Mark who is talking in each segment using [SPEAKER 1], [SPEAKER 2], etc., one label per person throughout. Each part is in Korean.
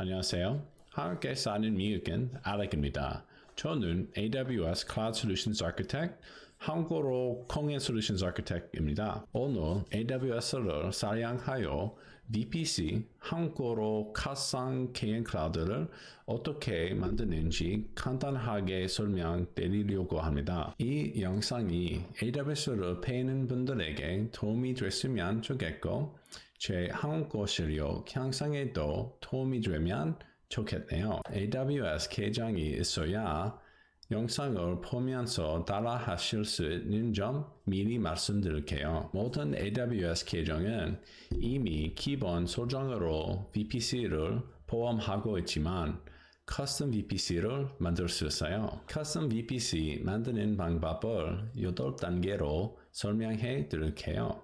[SPEAKER 1] 안녕하세요. 함께 사는 미국인 알렉입니다. 저는 AWS Cloud Solutions Architect, 한국어로 공연 Solutions Architect입니다. 오늘 AWS를 사용하여 VPC, 한국어로 가상 개인 클라우드를 어떻게 만드는지 간단하게 설명드리려고 합니다. 이 영상이 AWS를 배우는 분들에게 도움이 됐으면 좋겠고, 제 한국어 실력 향상에도 도움이 되면 좋겠네요. AWS 계정이 있어야 영상을 보면서 따라 하실 수 있는 점 미리 말씀드릴게요. 모든 AWS 계정은 이미 기본 소정으로 VPC를 포함하고 있지만 커스텀 VPC를 만들 수 있어요. 커스텀 VPC 만드는 방법을 8단계로 설명해 드릴게요.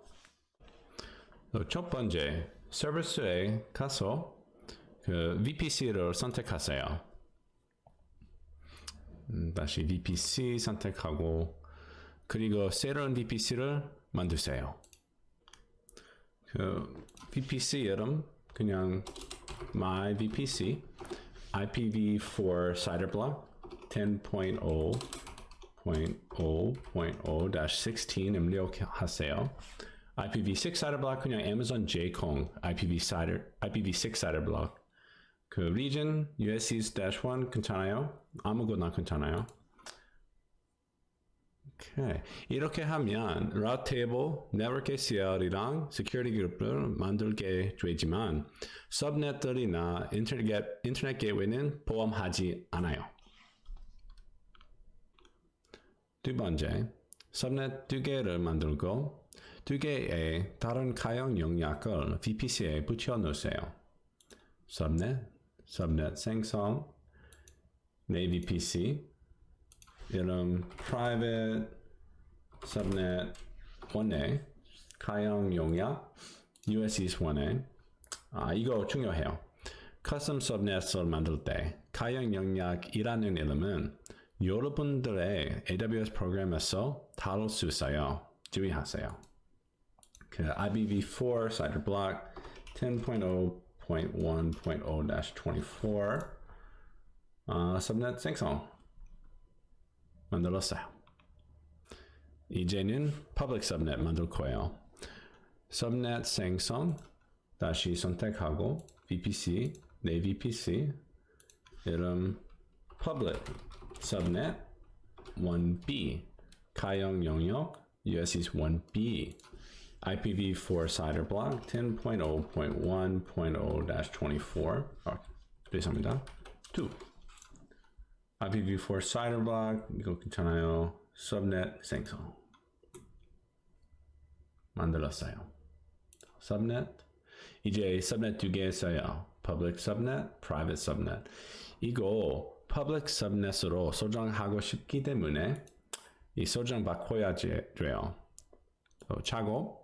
[SPEAKER 1] 첫 번째, 서비스에 가서 그 VPC를 선택하세요. 음, 다시 VPC 선택하고 그리고 새로운 VPC를 만드세요. 그 VPC 이름 그냥 my VPC IPv4 Cider Block 10.0.0.0-16 입력하세요. IPv6 Cider Block 그냥 Amazon JCON IPv Cider IPv6 Cider Block 그 region USCs-1 괜찮아요? 아무거나 괜찮아요. 오케이. 이렇게 하면 route table, network ACL이랑 security group를 만들게 되지만 subnet들이나 인터넷, 인터넷 게이트웨이는 포함하지 않아요. 두 번째, subnet 두 개를 만들고 두 개의 다른 가용 영역을 VPC에 붙여 놓으세요. subnet, subnet Sangsong, navy PC, 이름 private subnet 1A, 가형 용약 US East 1A. 아, 이거 중요해요. 커스텀 subnet을 만들 때 가용 영역이라는 이름은 여러분들의 AWS 프로그램에서 다룰 수 있어요. 주의하세요. 그 IPv4 CyberBlock 10.0 0.1.0-24 uh, subnet Samsung Mandalosa. EJNIN public subnet Mandalcoil. Subnet Samsung 다시 선택하고 VPC 내 VPC Irum, public subnet 1B Kayong 영역 US is 1B IPv4 cider block 10.0.1.0-24 아, 죄송합니다. 2 IPv4 cider block 이거 괜찮아요. subnet 생성 만들었어요. subnet 이제 subnet 두개 있어요. public subnet, private subnet. 이거 public subnet으로 소장하고 싶기 때문에 이 소장 바꿔야 돼요. 차고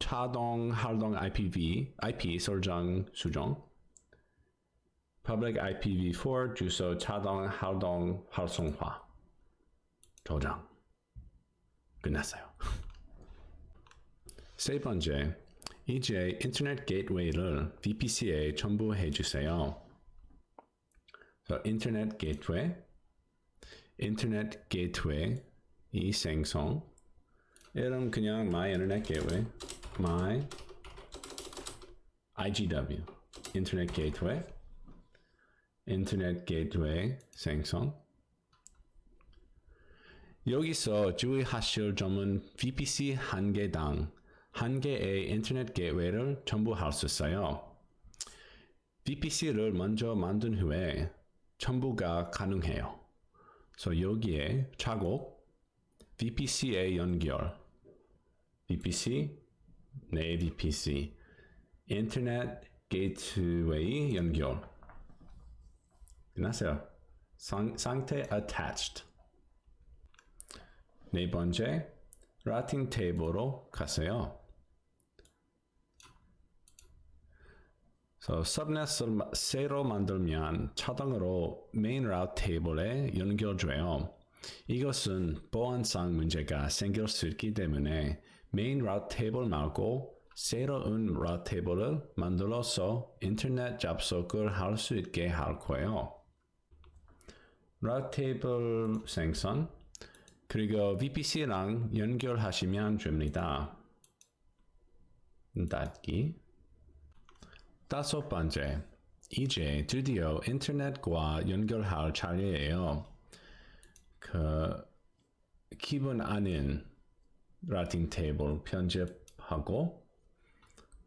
[SPEAKER 1] 차동 활동 IPv, IP 설정 수정. Public IPv4 주소 차동 활동 활성화. 저장. 끝났어요. 세 번째, 이제 인터넷 게이트웨이를 VPC에 첨부해 주세요. So, 인터넷 게이트웨이, 인터넷 게이트웨이 이 생성. 이름 그냥 my internet gateway, my IGW, 인터넷 게이트웨이, 인터넷 게이트웨이 생성 여기서 주의하실 점은 VPC 한 개당 한 개의 인터넷 게이트웨이를 첨부할 수 있어요. VPC를 먼저 만든 후에 첨부가 가능해요. 그래서 여기에 차곡 VPC의 연결 VPC 내 VPC 인터넷 게이트웨이 연결 끝났어요. 상, 상태 attached 네 번째, 라팅 테이블로 가세요. So, subnet을 새로 만들면 차등으로 main route 테이블에 연결돼요. 이것은 보안상 문제가 생길 수 있기 때문에 main route 테이블 말고 새로운 route table을 만들어서 인터넷 접속을 할 수 있게 할 거예요. route table 생성 그리고 VPC랑 연결하시면 됩니다. 닫기 다섯 번째 이제 드디어 인터넷과 연결할 차례예요. 그 기본 아닌 라틴 테이블 편집하고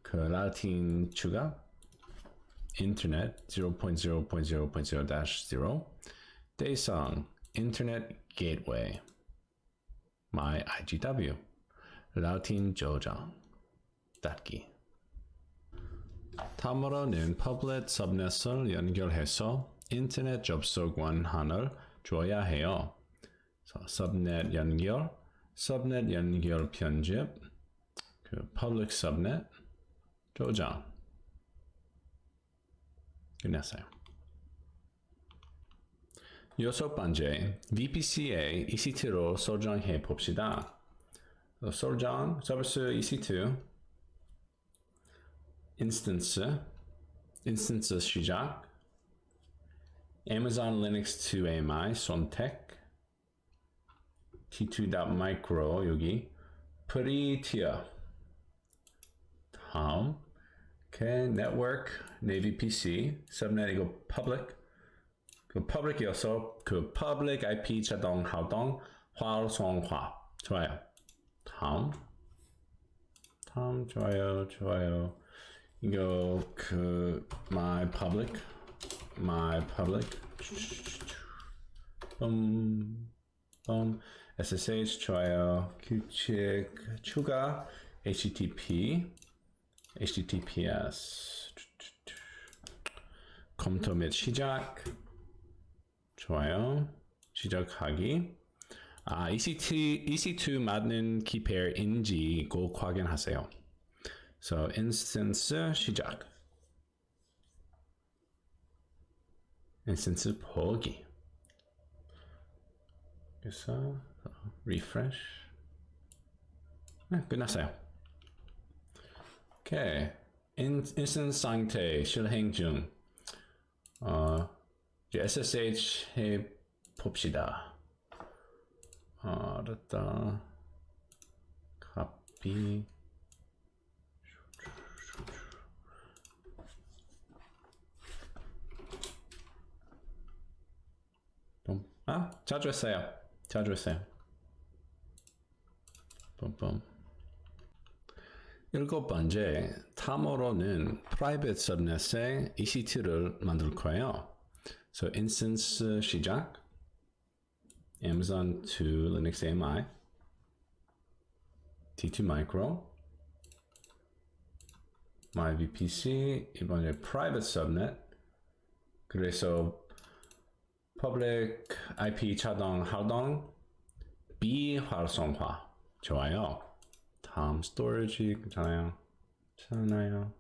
[SPEAKER 1] 그 라틴 추가 인터넷 0.0.0.0-0 대상 인터넷 게이트웨이 my IGW 라틴 저장 닫기 다음으로는 public subnet을 연결해서 인터넷 접속 원한을 줘야 해요. 자, subnet 연결, subnet 연결 편집, 그 public subnet 저장 끝났어요. 여섯 번째, VPC에 EC2로 설정해 봅시다. 어, 설정, 서비스 EC2, instance, instance 시작, Amazon Linux 2 AMI 선택, t2.micro 여기, 프리티어, 다음, 오케이, network, Navy PC, subnet 이거 public, 그 public이어서 그 public IP 자동 활동 활성화 좋아요. 다음 다음 좋아요 좋아요 이거 그 my public my public 음, 음, SSH 좋아요 규칙 추가 HTTP HTTPS 컴퓨터 및 시작 좋아요. 시작하기. 아, EC2, EC2 맞는 키 페어인지 꼭 확인하세요. So, instance 시작. instance 보기. 그래서 refresh. 네, 끝났어요. 오케이. 인, instance 상태 실행 중. 어, 이제 SSH 해 봅시다. 아, 알았다. copy. 좀, 아, 자주 했어요. 자주 했어요. 뿜뿜. 일곱 번째, 탐으로는 private subnet에 EC2를 만들 거예요. So instance uh, 시작 Amazon to Linux AMI T2 Micro My VPC 이번에 private subnet 그래서 public IP 자동 활동 비활성화 좋아요 다음 storage 괜찮아요 괜찮아요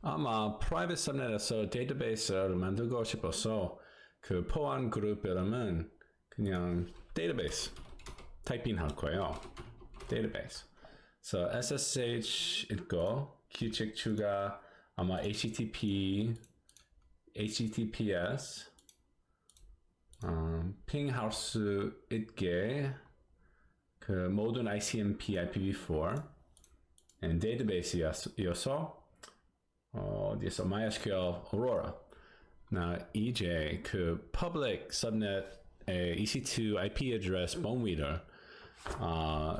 [SPEAKER 1] 아마 private subnet에서 데이터베이스를 만들고 싶어서 그 포함 그룹 이름은 그냥 database 타이핑 할 거예요. database. So SSH 있고 규칙 추가 아마 HTTP, HTTPS 음, 핑할 수 있게 그 모든 ICMP IPv4 and database이어서 어, 어디서 MySQL Aurora. 나 이제 그 public subnet EC2 IP address bonmeter 어,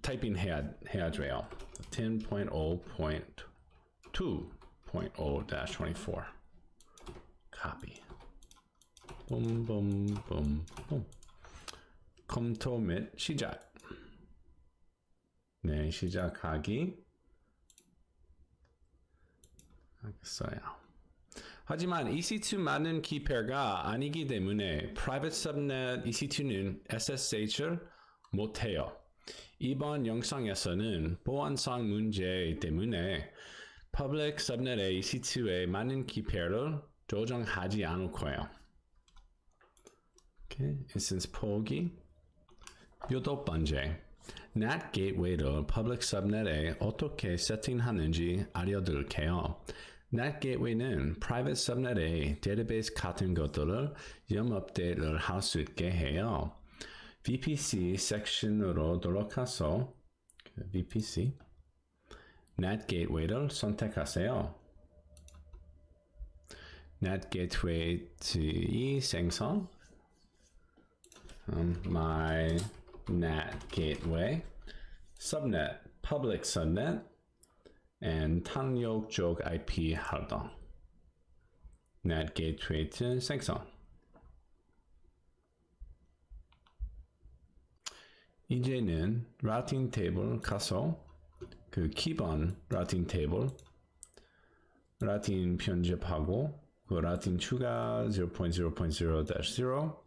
[SPEAKER 1] 타이핑 해야 해야 돼요. 10.0.2.0-24 copy. 붐붐붐붐 컴퓨터 및 시작. 네, 시작하기. 알겠어요. 하지만 EC2 많은 키페어가 아니기 때문에 private subnet EC2는 SSH를 못해요. 이번 영상에서는 보안상 문제 때문에 public subnet의 EC2에 많은 키페어를 조정하지 않을 거예요. Okay. instance 포기 여덟 번째 NAT 게이트웨이를 퍼블릭 서브넷에 어떻게 세팅하는지 알려드릴게요. NAT 게이트웨이는 프라이빗 서브넷에 데이터베이스 같은 것들을 염 업데이트를 할 수 있게 해요. VPC 섹션으로 들어가서 그 VPC NAT 게이트웨이를 선택하세요. NAT 게이트웨이 생성 um, my NAT gateway, subnet, public subnet, and 탕욕 쪽 IP 활동. NAT gateway 생성. 이제는 라우팅 테이블 가서 그 기본 라우팅 테이블 라틴 편집하고 그 라틴 추가 0.0.0-0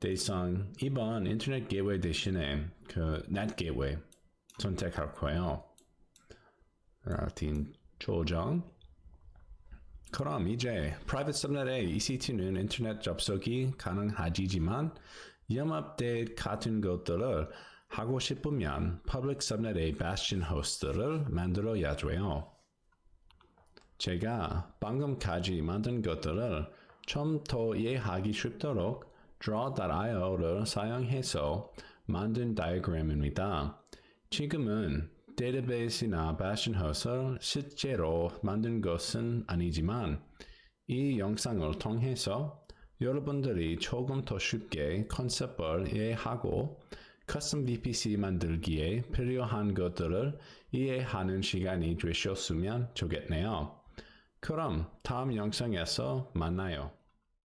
[SPEAKER 1] 대상 이번 인터넷 게이웨이 대신에 그 NAT 게이웨이 선택할 거예요. 라틴 조정 그럼 이제 프라이빗 서브넷에 EC2는 인터넷 접속이 가능하지만 염 업데이트 같은 것들을 하고 싶으면 퍼블릭 서브넷의 bastion 호스트를 만들어야 돼요. 제가 방금까지 만든 것들을 좀 더 이해하기 쉽도록 draw.io를 사용해서 만든 다이어그램입니다. 지금은 데이터베이스나 호스트를 실제로 만든 것은 아니지만 이 영상을 통해서 여러분들이 조금 더 쉽게 컨셉을 이해하고 커스텀 VPC 만들기에 필요한 것들을 이해하는 시간이 되셨으면 좋겠네요. 그럼 다음 영상에서 만나요.